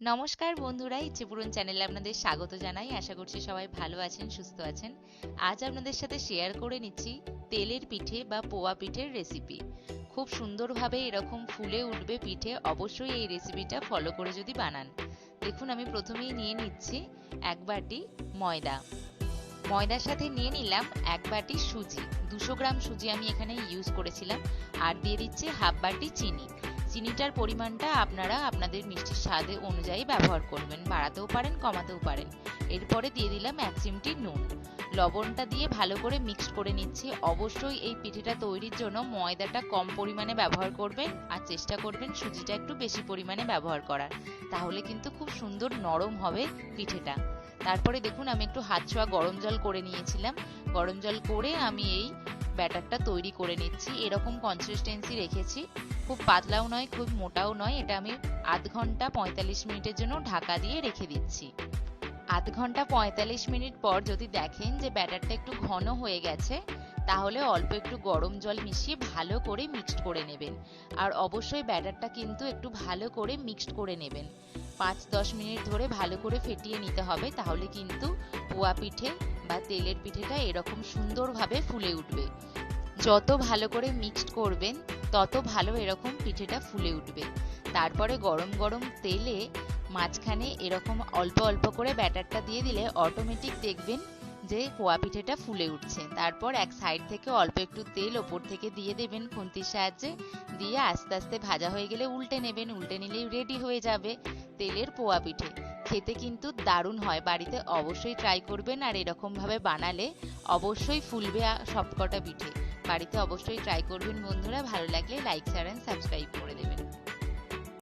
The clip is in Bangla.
নমস্কার বন্ধুরা ইচ্ছেপুরন চ্যানেলে আপনাদের স্বাগত জানাই। আশা করছি সবাই ভালো আছেন, সুস্থ আছেন। আজ আপনাদের সাথে শেয়ার করে নিচ্ছি তেলের পিঠে বা পোয়া পিঠের রেসিপি খুব সুন্দরভাবে এরকম ফুলে উঠবে পিঠে, অবশ্যই এই রেসিপিটা ফলো করে যদি বানান। দেখুন, আমি প্রথমেই নিয়ে নিচ্ছি এক বাটি ময়দা। ময়দার সাথে নিয়ে নিলাম এক বাটি সুজি। দুশো গ্রাম সুজি আমি এখানে ইউজ করেছিলাম। আর দিয়ে দিচ্ছি হাফ বাটি চিনি। চিনিটার পরিমাণটা আপনারা আপনাদের মিষ্টির স্বাদে অনুযায়ী ব্যবহার করবেন। বাড়াতেও পারেন, কমাতেও পারেন। এরপরে দিয়ে দিলাম এক চিমটি নুন। লবণটা দিয়ে ভালো করে মিক্সড করে নিচ্ছি। অবশ্যই এই পিঠেটা তৈরির জন্য ময়দাটা কম পরিমাণে ব্যবহার করবেন আর চেষ্টা করবেন সুজিটা একটু বেশি পরিমাণে ব্যবহার করার। তাহলে কিন্তু খুব সুন্দর নরম হবে পিঠেটা। তারপরে দেখুন আমি একটু হাত ছোঁয়া গরম জল করে নিয়েছিলাম। গরম জল করে আমি এই ব্যাটারটা তৈরি করে নিচ্ছি। এরকম কনসিস্টেন্সি রেখেছি। খুব পাতলাও নয়, খুব মোটাও নয়। এটা আমি আধ ঘণ্টা পঁয়তাল্লিশ মিনিটের জন্য ঢাকা দিয়ে রেখে দিচ্ছি। আধ ঘণ্টা পঁয়তাল্লিশ মিনিট পর যদি দেখেন যে ব্যাটারটা একটু ঘন হয়ে গেছে, তাহলে অল্প একটু গরম জল মিশিয়ে ভালো করে মিক্সড করে নেবেন। আর অবশ্যই ব্যাটারটা কিন্তু একটু ভালো করে মিক্সড করে নেবেন। পাঁচ দশ মিনিট ধরে ভালো করে ফেটিয়ে নিতে হবে, তাহলে কিন্তু পোয়া পিঠে বা তেলের পিঠেটা এরকম সুন্দরভাবে ফুলে উঠবে। যত ভালো করে মিক্সড করবেন তত ভালো এরকম পিঠেটা ফুলে উঠবে। তারপরে গরম গরম তেলে মাঝখানে এরকম অল্প অল্প করে ব্যাটারটা দিয়ে দিলে অটোমেটিক দেখবেন যে পোয়া পিঠেটা ফুলে উঠছে। তারপর এক সাইড থেকে অল্প একটু তেল ওপর থেকে দিয়ে দেবেন খুন্তির সাহায্যে। দিয়ে আস্তে আস্তে ভাজা হয়ে গেলে উল্টে নেবেন, উল্টে নিলেই রেডি হয়ে যাবে তেলের পোয়া পিঠে। খেতে কিন্তু দারুণ হয়, বাড়িতে অবশ্যই ট্রাই করবেন আর এরকমভাবে বানালে অবশ্যই ফুলবে সবকটা পিঠে। বাড়িতে অবশ্যই ট্রাই করবেন বন্ধুরা। ভালো লাগলে লাইক শেয়ার সাবস্ক্রাইব করে দেবেন।